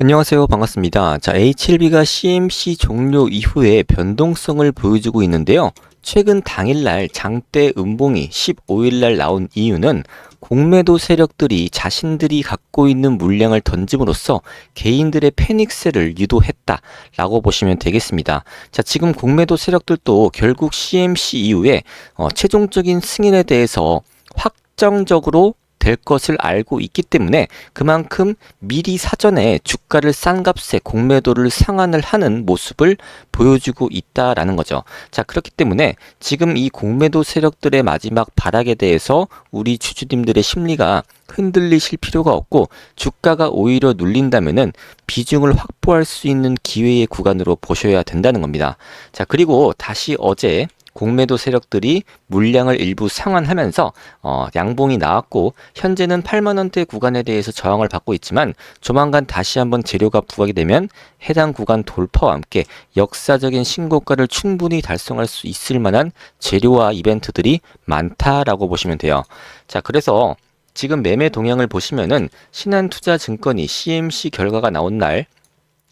안녕하세요. 반갑습니다. 자, H7B가 CMC 종료 이후에 변동성을 보여주고 있는데요. 최근 당일날 장대 음봉이 15일날 나온 이유는 공매도 세력들이 자신들이 갖고 있는 물량을 던짐으로써 개인들의 패닉세를 유도했다라고 보시면 되겠습니다. 자, 지금 공매도 세력들도 결국 CMC 이후에 어, 최종적인 승인에 대해서 확정적으로 될 것을 알고 있기 때문에 그만큼 미리 사전에 주가를 싼 값에 공매도를 상환을 하는 모습을 보여주고 있다라는 거죠. 자, 그렇기 때문에 지금 이 공매도 세력들의 마지막 발악에 대해서 우리 주주님들의 심리가 흔들리실 필요가 없고 주가가 오히려 눌린다면은 비중을 확보할 수 있는 기회의 구간으로 보셔야 된다는 겁니다. 자, 그리고 다시 어제 공매도 세력들이 물량을 일부 상환하면서 어, 양봉이 나왔고 현재는 8만 원대 구간에 대해서 저항을 받고 있지만 조만간 다시 한번 재료가 부각이 되면 해당 구간 돌파와 함께 역사적인 신고가를 충분히 달성할 수 있을 만한 재료와 이벤트들이 많다라고 보시면 돼요. 자, 그래서 지금 매매 동향을 보시면은 신한투자증권이 CMC 결과가 나온 날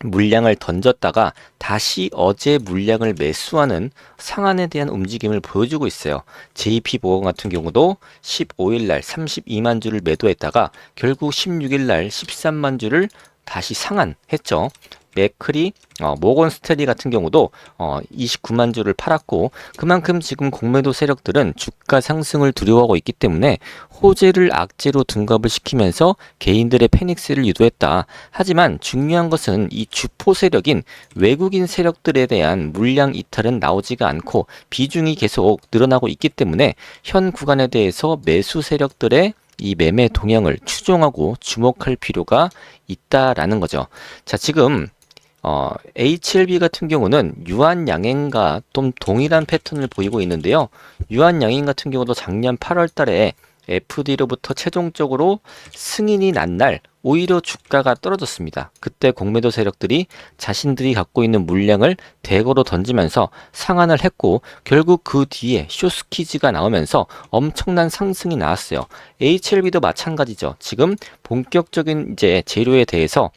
물량을 던졌다가 다시 어제 물량을 매수하는 상한에 대한 움직임을 보여주고 있어요. JP보험 같은 경우도 15일 날 32만 주를 매도했다가 결국 16일 날 13만 주를 다시 상한했죠. 맥크리, 어, 모건 스테리 같은 경우도 어, 29만 주를 팔았고 그만큼 지금 공매도 세력들은 주가 상승을 두려워하고 있기 때문에 호재를 악재로 둔갑을 시키면서 개인들의 패닉스를 유도했다. 하지만 중요한 것은 이 주포 세력인 외국인 세력들에 대한 물량 이탈은 나오지가 않고 비중이 계속 늘어나고 있기 때문에 현 구간에 대해서 매수 세력들의 이 매매 동향을 추종하고 주목할 필요가 있다라는 거죠. 자, 지금 어, HLB 같은 경우는 유한 양행과 좀 동일한 패턴을 보이고 있는데요. 유한 양행 같은 경우도 작년 8월 달에 FD로부터 최종적으로 승인이 난 날 오히려 주가가 떨어졌습니다. 그때 공매도 세력들이 자신들이 갖고 있는 물량을 대거로 던지면서 상한을 했고 결국 그 뒤에 쇼스키즈가 나오면서 엄청난 상승이 나왔어요. HLB도 마찬가지죠. 지금 본격적인 이제 재료에 대해서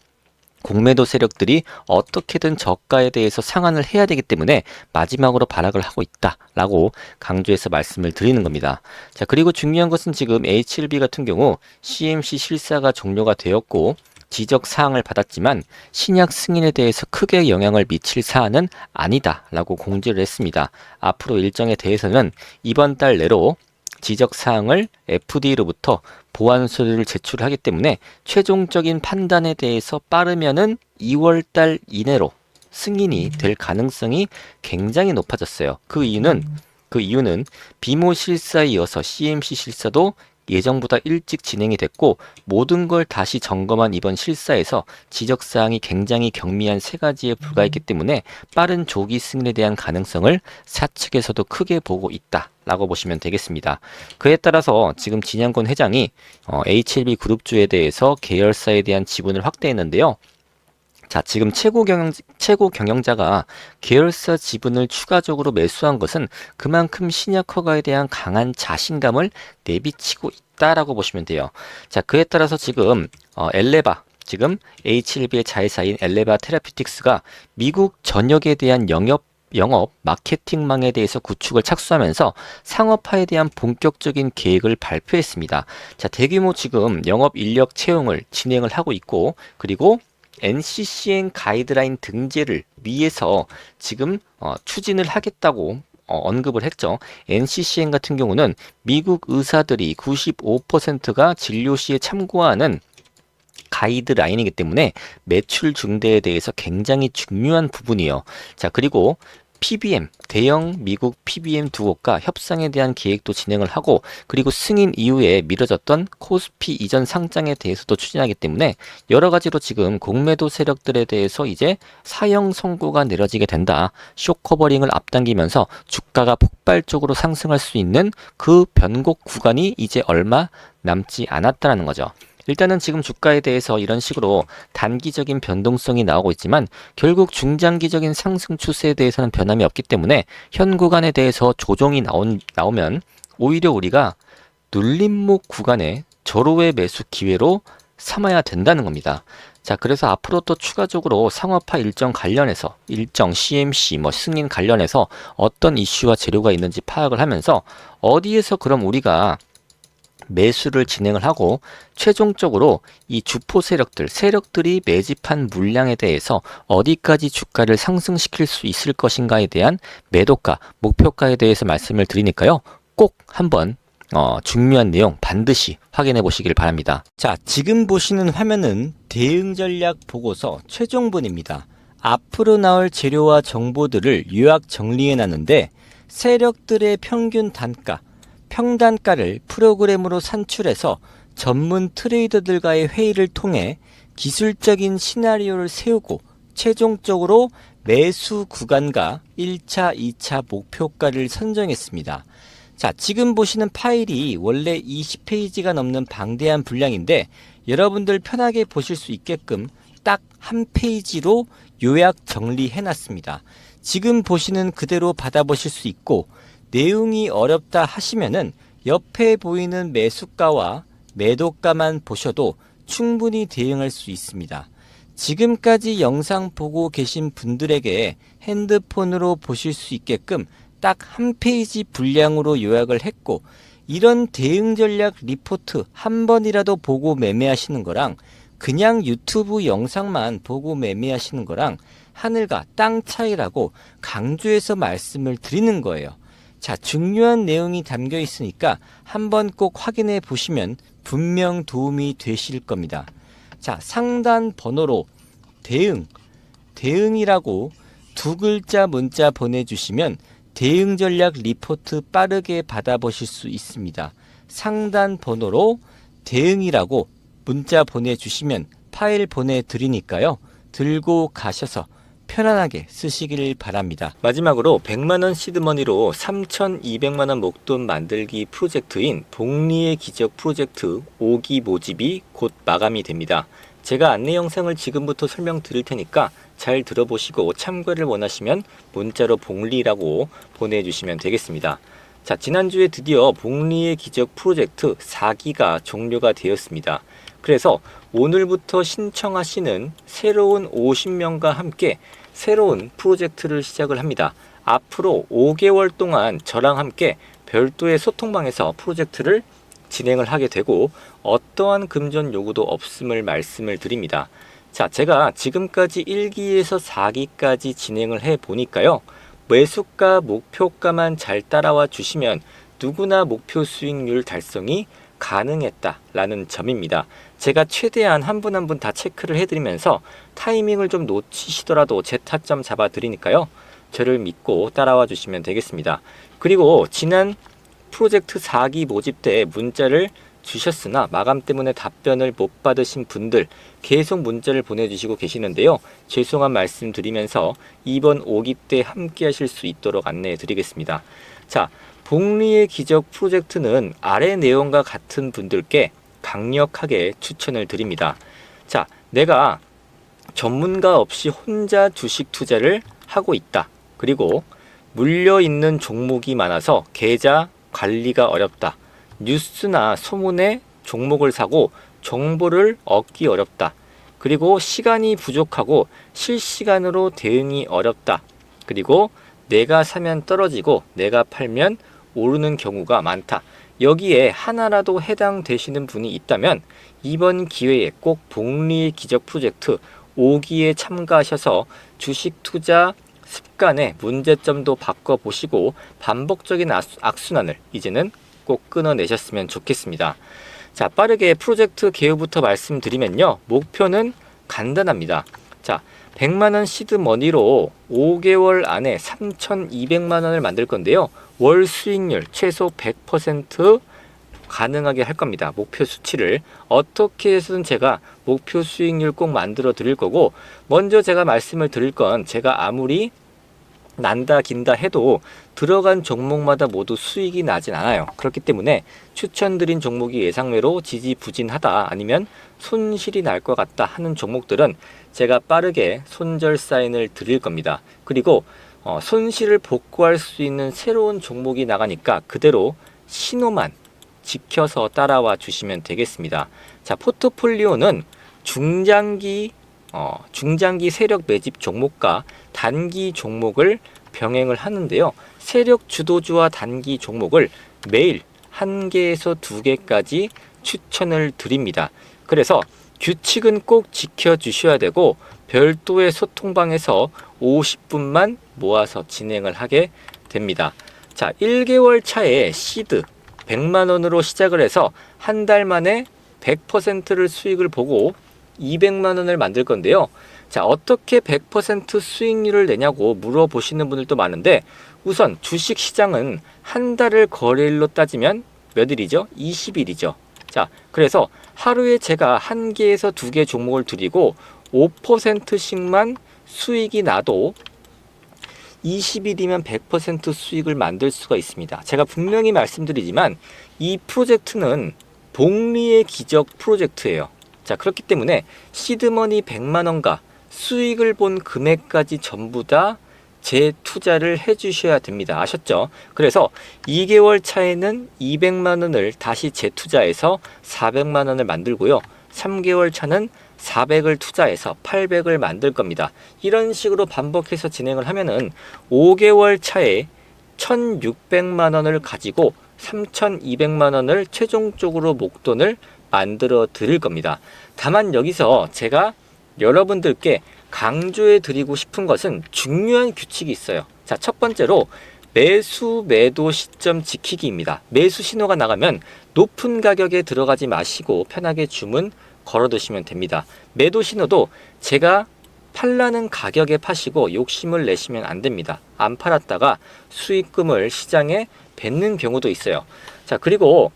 공매도 세력들이 어떻게든 저가에 대해서 상한을 해야 되기 때문에 마지막으로 발악을 하고 있다라고 강조해서 말씀을 드리는 겁니다. 자, 그리고 중요한 것은 지금 H7B 같은 경우 CMC 실사가 종료가 되었고 지적 사항을 받았지만 신약 승인에 대해서 크게 영향을 미칠 사안은 아니다라고 공지를 했습니다. 앞으로 일정에 대해서는 이번 달 내로 지적 사항을 FD로부터 보완 서류를 제출하기 때문에 최종적인 판단에 대해서 빠르면은 2월 달 이내로 승인이 될 가능성이 굉장히 높아졌어요. 그 이유는 그 이유는 비모 실사에 이어서 CMC 실사도 예정보다 일찍 진행이 됐고 모든 걸 다시 점검한 이번 실사에서 지적 사항이 굉장히 경미한 세 가지에 불과했기 때문에 빠른 조기 승인에 대한 가능성을 사측에서도 크게 보고 있다 라고 보시면 되겠습니다. 그에 따라서 지금 진양권 회장이 어, H1B 그룹주에 대해서 계열사에 대한 지분을 확대했는데요. 자, 지금 최고 경영, 최고 경영자가 계열사 지분을 추가적으로 매수한 것은 그만큼 신약 허가에 대한 강한 자신감을 내비치고 있다라고 보시면 돼요. 자, 그에 따라서 지금 어, 엘레바 지금 H1B의 자회사인 엘레바 테라피틱스가 미국 전역에 대한 영업 영업 마케팅망에 대해서 구축을 착수하면서 상업화에 대한 본격적인 계획을 발표했습니다. 자, 대규모 지금 영업 인력 채용을 진행을 하고 있고 그리고 NCCN 가이드라인 등재를 위해서 지금 어, 추진을 하겠다고 어, 언급을 했죠. NCCN 같은 경우는 미국 의사들이 95%가 진료 시에 참고하는 가이드라인이기 때문에 매출 중대에 대해서 굉장히 중요한 부분이에요. 자, 그리고 PBM, 대형 미국 PBM 두 곳과 협상에 대한 계획도 진행을 하고 그리고 승인 이후에 미뤄졌던 코스피 이전 상장에 대해서도 추진하기 때문에 여러 가지로 지금 공매도 세력들에 대해서 이제 사형 선고가 내려지게 된다. 쇼커버링을 앞당기면서 주가가 폭발적으로 상승할 수 있는 그 변곡 구간이 이제 얼마 남지 않았다라는 거죠. 일단은 지금 주가에 대해서 이런 식으로 단기적인 변동성이 나오고 있지만 결국 중장기적인 상승 추세에 대해서는 변함이 없기 때문에 현 구간에 대해서 조정이 나온, 나오면 오히려 우리가 눌림목 구간에 절호의 매수 기회로 삼아야 된다는 겁니다. 자, 그래서 앞으로 또 추가적으로 상업화 일정 관련해서 일정 CMC 뭐 승인 관련해서 어떤 이슈와 재료가 있는지 파악을 하면서 어디에서 그럼 우리가 매수를 진행을 하고 최종적으로 이 주포 세력들, 세력들이 매집한 물량에 대해서 어디까지 주가를 상승시킬 수 있을 것인가에 대한 매도가, 목표가에 대해서 말씀을 드리니까요. 꼭 한번 어, 중요한 내용 반드시 확인해 보시길 바랍니다. 자, 지금 보시는 화면은 대응 전략 보고서 최종본입니다. 앞으로 나올 재료와 정보들을 요약 정리해 놨는데 세력들의 평균 단가, 평단가를 프로그램으로 산출해서 전문 트레이더들과의 회의를 통해 기술적인 시나리오를 세우고 최종적으로 매수 구간과 1차, 2차 목표가를 선정했습니다. 자, 지금 보시는 파일이 원래 20페이지가 넘는 방대한 분량인데 여러분들 편하게 보실 수 있게끔 딱 한 페이지로 요약 정리해 놨습니다. 지금 보시는 그대로 받아보실 수 있고 내용이 어렵다 하시면은 옆에 보이는 매수가와 매도가만 보셔도 충분히 대응할 수 있습니다. 지금까지 영상 보고 계신 분들에게 핸드폰으로 보실 수 있게끔 딱 한 페이지 분량으로 요약을 했고 이런 대응 전략 리포트 한 번이라도 보고 매매하시는 거랑 그냥 유튜브 영상만 보고 매매하시는 거랑 하늘과 땅 차이라고 강조해서 말씀을 드리는 거예요. 자, 중요한 내용이 담겨 있으니까 한번 꼭 확인해 보시면 분명 도움이 되실 겁니다. 자, 상단 번호로 대응, 대응이라고 두 글자 문자 보내주시면 대응 전략 리포트 빠르게 받아보실 수 있습니다. 상단 번호로 대응이라고 문자 보내주시면 파일 보내드리니까요. 들고 가셔서 편안하게 쓰시길 바랍니다. 마지막으로 100만원 시드머니로 3,200만원 목돈 만들기 프로젝트인 복리의 기적 프로젝트 5기 모집이 곧 마감이 됩니다. 제가 안내 영상을 지금부터 설명드릴 테니까 잘 들어보시고 참고를 원하시면 문자로 복리라고 보내주시면 되겠습니다. 자, 지난주에 드디어 복리의 기적 프로젝트 4기가 종료가 되었습니다. 그래서 오늘부터 신청하시는 새로운 50명과 함께 새로운 프로젝트를 시작을 합니다. 앞으로 5개월 동안 저랑 함께 별도의 소통방에서 프로젝트를 진행을 하게 되고 어떠한 금전 요구도 없음을 말씀을 드립니다. 자, 제가 지금까지 1기에서 4기까지 진행을 해 보니까요. 매수가, 목표가만 잘 따라와 주시면 누구나 목표 수익률 달성이 가능했다라는 점입니다. 제가 최대한 한 분 한 분 다 체크를 해드리면서 타이밍을 좀 놓치시더라도 제 타점 잡아드리니까요. 저를 믿고 따라와 주시면 되겠습니다. 그리고 지난 프로젝트 4기 모집 때 문자를 주셨으나 마감 때문에 답변을 못 받으신 분들 계속 문자를 보내주시고 계시는데요. 죄송한 말씀 드리면서 이번 5기 때 함께 하실 수 있도록 안내해 드리겠습니다. 자, 복리의 기적 프로젝트는 아래 내용과 같은 분들께 강력하게 추천을 드립니다. 자, 내가 전문가 없이 혼자 주식 투자를 하고 있다. 그리고 물려 있는 종목이 많아서 계좌 관리가 어렵다. 뉴스나 소문에 종목을 사고 정보를 얻기 어렵다. 그리고 시간이 부족하고 실시간으로 대응이 어렵다. 그리고 내가 사면 떨어지고 내가 팔면 오르는 경우가 많다. 여기에 하나라도 해당되시는 분이 있다면 이번 기회에 꼭 복리 기적 프로젝트 5기에 참가하셔서 주식 투자 습관의 문제점도 바꿔보시고 반복적인 악순환을 이제는 꼭 끊어내셨으면 좋겠습니다. 자, 빠르게 프로젝트 개요부터 말씀드리면요. 목표는 간단합니다. 자, 100만원 시드 머니로 5개월 안에 3,200만 원을 만들 건데요. 월 수익률 최소 100% 가능하게 할 겁니다. 목표 수치를 어떻게 해서든 제가 목표 수익률 꼭 만들어 드릴 거고 먼저 제가 말씀을 드릴 건 제가 아무리 난다 긴다 해도 들어간 종목마다 모두 수익이 나진 않아요. 그렇기 때문에 추천드린 종목이 예상외로 지지부진하다 아니면 손실이 날 것 같다 하는 종목들은 제가 빠르게 손절 사인을 드릴 겁니다. 그리고 어, 손실을 복구할 수 있는 새로운 종목이 나가니까 그대로 신호만 지켜서 따라와 주시면 되겠습니다. 자, 포트폴리오는 중장기 어, 중장기 세력 매집 종목과 단기 종목을 병행을 하는데요. 세력 주도주와 단기 종목을 매일 한 개에서 두 개까지 추천을 드립니다. 그래서 규칙은 꼭 지켜주셔야 되고 별도의 소통방에서 50분만 모아서 진행을 하게 됩니다. 자, 1개월 차에 시드 100만 원으로 시작을 해서 한 달 만에 100%를 수익을 보고 200만 원을 만들 건데요. 자, 어떻게 100% 수익률을 내냐고 물어보시는 분들도 많은데 우선 주식 시장은 한 달을 거래일로 따지면 몇 일이죠? 20일이죠. 자, 그래서 하루에 제가 한 개에서 두 개 종목을 드리고 5%씩만 수익이 나도 20일이면 100% 수익을 만들 수가 있습니다. 제가 분명히 말씀드리지만 이 프로젝트는 복리의 기적 프로젝트예요. 자, 그렇기 때문에 시드머니 100만 원과 수익을 본 금액까지 전부 다 재투자를 해 주셔야 됩니다. 아셨죠? 그래서 2개월 차에는 200만 원을 다시 재투자해서 400만 원을 만들고요. 3개월 차는 400을 투자해서 800을 만들 겁니다. 이런 식으로 반복해서 진행을 하면은 5개월 차에 1600만 원을 가지고 3200만 원을 최종적으로 목돈을 만들어 드릴 겁니다. 다만 여기서 제가 여러분들께 강조해 드리고 싶은 것은 중요한 규칙이 있어요. 자, 첫 번째로 매수 매도 시점 지키기입니다. 매수 신호가 나가면 높은 가격에 들어가지 마시고 편하게 주문 걸어 두시면 됩니다. 매도 신호도 제가 팔라는 가격에 파시고 욕심을 내시면 안 됩니다. 안 팔았다가 수익금을 시장에 뱉는 경우도 있어요. 자, 그리고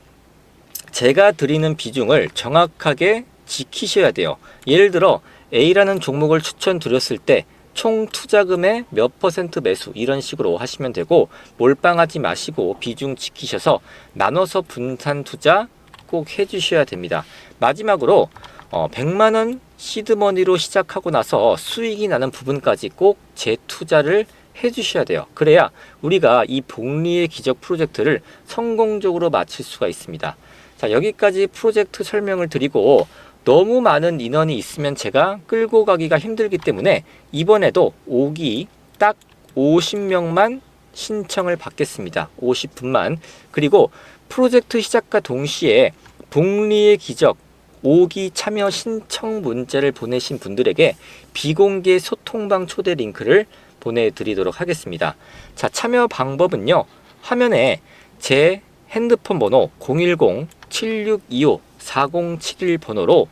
제가 드리는 비중을 정확하게 지키셔야 돼요. 예를 들어 A라는 종목을 추천드렸을 때 총 투자금의 몇 퍼센트 매수 이런 식으로 하시면 되고 몰빵하지 마시고 비중 지키셔서 나눠서 분산 투자 꼭 해주셔야 됩니다. 마지막으로 어, 100만 원 시드머니로 시작하고 나서 수익이 나는 부분까지 꼭 재투자를 해주셔야 돼요. 그래야 우리가 이 복리의 기적 프로젝트를 성공적으로 마칠 수가 있습니다. 자, 여기까지 프로젝트 설명을 드리고 너무 많은 인원이 있으면 제가 끌고 가기가 힘들기 때문에 이번에도 오기 딱 50명만 신청을 받겠습니다. 50분만. 그리고 프로젝트 시작과 동시에 복리의 기적 5기 참여 신청 문자를 보내신 분들에게 비공개 소통방 초대 링크를 보내드리도록 하겠습니다. 자, 참여 방법은요. 화면에 제 핸드폰 번호 010-7625-4071 번호로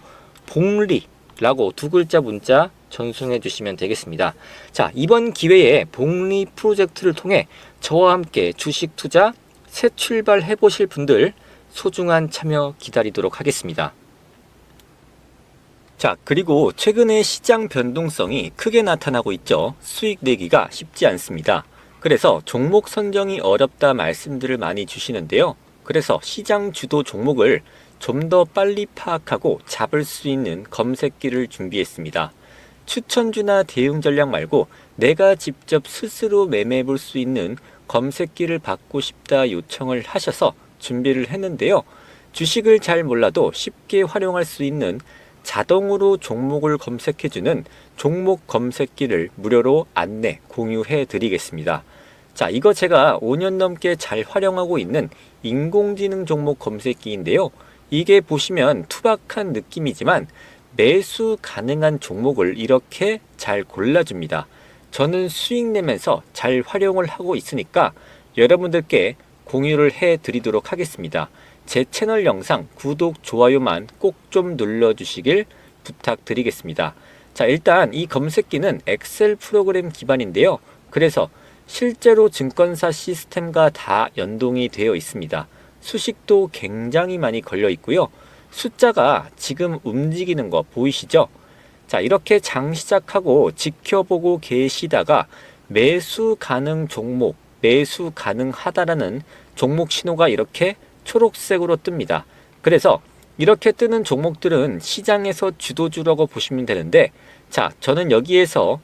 복리라고 두 글자 문자 전송해 주시면 되겠습니다. 자, 이번 기회에 복리 프로젝트를 통해 저와 함께 주식 투자 새 출발해 보실 분들 소중한 참여 기다리도록 하겠습니다. 자, 그리고 최근에 시장 변동성이 크게 나타나고 있죠. 수익 내기가 쉽지 않습니다. 그래서 종목 선정이 어렵다 말씀들을 많이 주시는데요. 그래서 시장 주도 종목을 좀 더 빨리 파악하고 잡을 수 있는 검색기를 준비했습니다. 추천주나 대응 전략 말고 내가 직접 스스로 매매해 볼 수 있는 검색기를 받고 싶다 요청을 하셔서 준비를 했는데요. 주식을 잘 몰라도 쉽게 활용할 수 있는 자동으로 종목을 검색해주는 종목 검색기를 무료로 안내, 공유해 드리겠습니다. 자, 이거 제가 5년 넘게 잘 활용하고 있는 인공지능 종목 검색기인데요. 이게 보시면 투박한 느낌이지만 매수 가능한 종목을 이렇게 잘 골라줍니다. 저는 수익 내면서 잘 활용을 하고 있으니까 여러분들께 공유를 해 드리도록 하겠습니다. 제 채널 영상 구독, 좋아요만 꼭 좀 눌러주시길 부탁드리겠습니다. 자, 일단 이 검색기는 엑셀 프로그램 기반인데요. 그래서 실제로 증권사 시스템과 다 연동이 되어 있습니다. 수식도 굉장히 많이 걸려 있고요. 숫자가 지금 움직이는 거 보이시죠? 자, 이렇게 장 시작하고 지켜보고 계시다가 매수 가능 종목, 매수 가능하다라는 종목 신호가 이렇게 초록색으로 뜹니다. 그래서 이렇게 뜨는 종목들은 시장에서 주도주라고 보시면 되는데 자, 저는 여기에서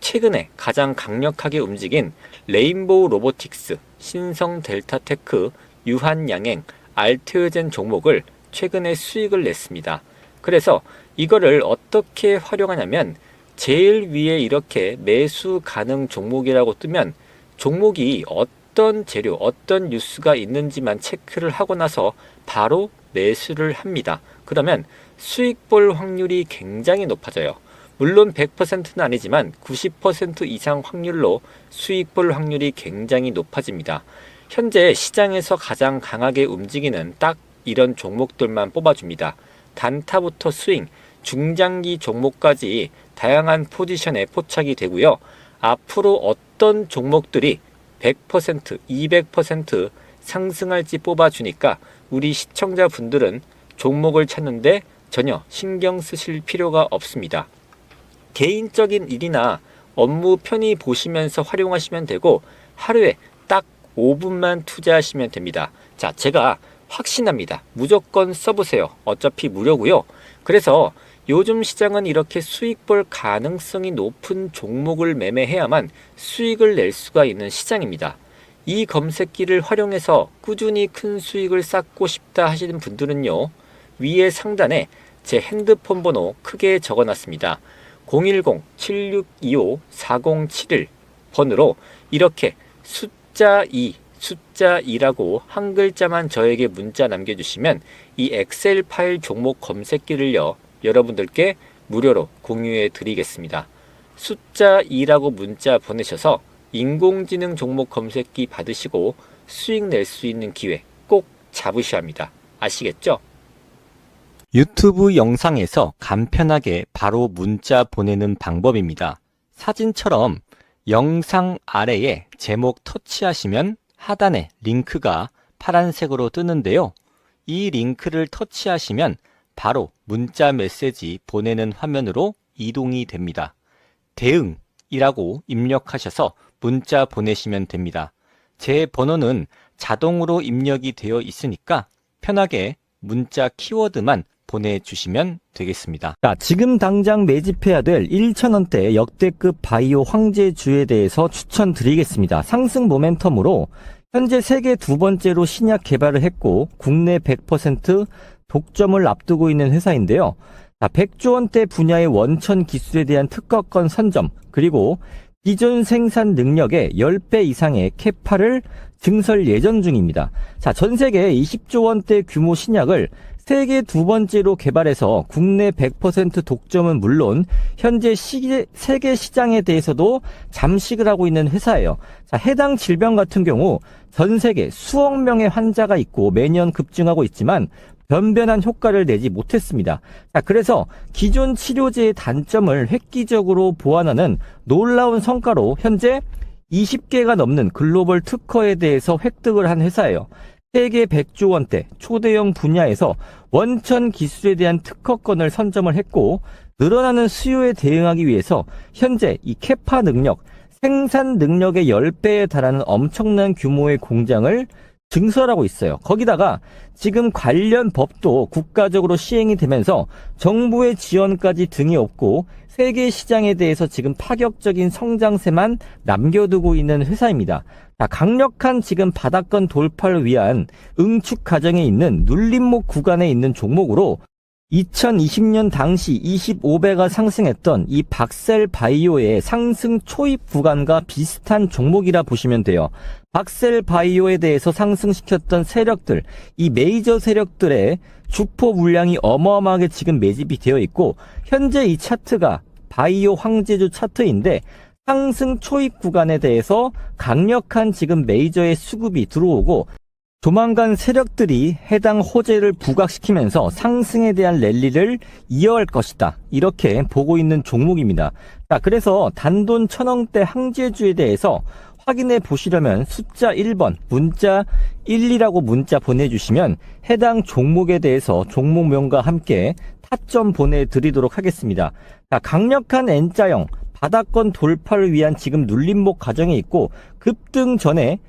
최근에 가장 강력하게 움직인 레인보우 로보틱스, 신성 델타테크, 유한양행, 알트젠 종목을 최근에 수익을 냈습니다. 그래서 이거를 어떻게 활용하냐면 제일 위에 이렇게 매수 가능 종목이라고 뜨면 종목이 어떤 재료, 어떤 뉴스가 있는지만 체크를 하고 나서 바로 매수를 합니다. 그러면 수익 볼 확률이 굉장히 높아져요. 물론 100%는 아니지만 90% 이상 확률로 수익 볼 확률이 굉장히 높아집니다. 현재 시장에서 가장 강하게 움직이는 딱 이런 종목들만 뽑아줍니다. 단타부터 스윙, 중장기 종목까지 다양한 포지션에 포착이 되고요. 앞으로 어떤 종목들이 100%, 200% 상승할지 뽑아주니까 우리 시청자분들은 종목을 찾는데 전혀 신경 쓰실 필요가 없습니다. 개인적인 일이나 업무 편히 보시면서 활용하시면 되고 하루에 딱 5분만 투자하시면 됩니다. 자, 제가 확신합니다. 무조건 써보세요. 어차피 무료고요. 그래서 요즘 시장은 이렇게 수익 볼 가능성이 높은 종목을 매매해야만 수익을 낼 수가 있는 시장입니다. 이 검색기를 활용해서 꾸준히 큰 수익을 쌓고 싶다 하시는 분들은요. 위에 상단에 제 핸드폰 번호 크게 적어 놨습니다. 010-7625-4071 번호로 이렇게 숫자 2, 숫자 2라고 한 글자만 저에게 문자 남겨주시면 이 엑셀 파일 종목 검색기를요, 여러분들께 무료로 공유해 드리겠습니다. 숫자 2라고 문자 보내셔서 인공지능 종목 검색기 받으시고 수익 낼 수 있는 기회 꼭 잡으셔야 합니다. 아시겠죠? 유튜브 영상에서 간편하게 바로 문자 보내는 방법입니다. 사진처럼 영상 아래에 제목 터치하시면 하단에 링크가 파란색으로 뜨는데요. 이 링크를 터치하시면 바로 문자 메시지 보내는 화면으로 이동이 됩니다. 대응이라고 입력하셔서 문자 보내시면 됩니다. 제 번호는 자동으로 입력이 되어 있으니까 편하게 문자 키워드만 보내주시면 되겠습니다. 자, 지금 당장 매집해야 될 1,000원대 역대급 바이오 황제주에 대해서 추천드리겠습니다. 상승 모멘텀으로 현재 세계 두 번째로 신약 개발을 했고 국내 100% 독점을 앞두고 있는 회사인데요. 자, 100조 원대 분야의 원천 기술에 대한 특허권 선점 그리고 기존 생산 능력의 10배 이상의 캐파를 증설 예정 중입니다. 자, 전 세계 20조 원대 규모 신약을 세계 두 번째로 개발해서 국내 100% 독점은 물론 현재 시, 세계 시장에 대해서도 잠식을 하고 있는 회사예요. 자, 해당 질병 같은 경우 전 세계 수억 명의 환자가 있고 매년 급증하고 있지만 변변한 효과를 내지 못했습니다. 자, 그래서 기존 치료제의 단점을 획기적으로 보완하는 놀라운 성과로 현재 20개가 넘는 글로벌 특허에 대해서 획득을 한 회사예요. 세계 100조 원대 초대형 분야에서 원천 기술에 대한 특허권을 선점을 했고 늘어나는 수요에 대응하기 위해서 현재 이 캐파 능력, 생산 능력의 10배에 달하는 엄청난 규모의 공장을 증설하고 있어요. 거기다가 지금 관련 법도 국가적으로 시행이 되면서 정부의 지원까지 등이 없고 세계 시장에 대해서 지금 파격적인 성장세만 남겨두고 있는 회사입니다. 자, 강력한 지금 바닥권 돌파를 위한 응축 과정에 있는 눌림목 구간에 있는 종목으로 2020년 당시 25배가 상승했던 이 박셀 바이오의 상승 초입 구간과 비슷한 종목이라 보시면 돼요. 박셀 바이오에 대해서 상승시켰던 세력들, 이 메이저 세력들의 주포 물량이 어마어마하게 지금 매집이 되어 있고, 현재 이 차트가 바이오 황제주 차트인데, 상승 초입 구간에 대해서 강력한 지금 메이저의 수급이 들어오고, 조만간 세력들이 해당 호재를 부각시키면서 상승에 대한 랠리를 이어갈 것이다. 이렇게 보고 있는 종목입니다. 자, 그래서 단돈 천원대 항제주에 대해서 확인해 보시려면 숫자 1번 문자 12라고 문자 보내주시면 해당 종목에 대해서 종목명과 함께 타점 보내드리도록 하겠습니다. 자, 강력한 N자형 바닥권 돌파를 위한 지금 눌림목 과정에 있고 급등 전에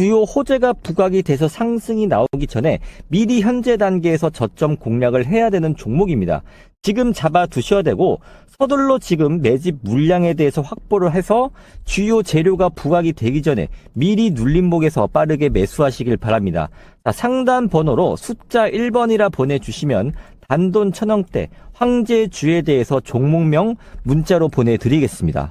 주요 호재가 부각이 돼서 상승이 나오기 전에 미리 현재 단계에서 저점 공략을 해야 되는 종목입니다. 지금 잡아 두셔야 되고 서둘러 지금 매집 물량에 대해서 확보를 해서 주요 재료가 부각이 되기 전에 미리 눌림목에서 빠르게 매수하시길 바랍니다. 자, 상단 번호로 숫자 1번이라 보내주시면 단돈 천원대 황제주에 대해서 종목명 문자로 보내드리겠습니다.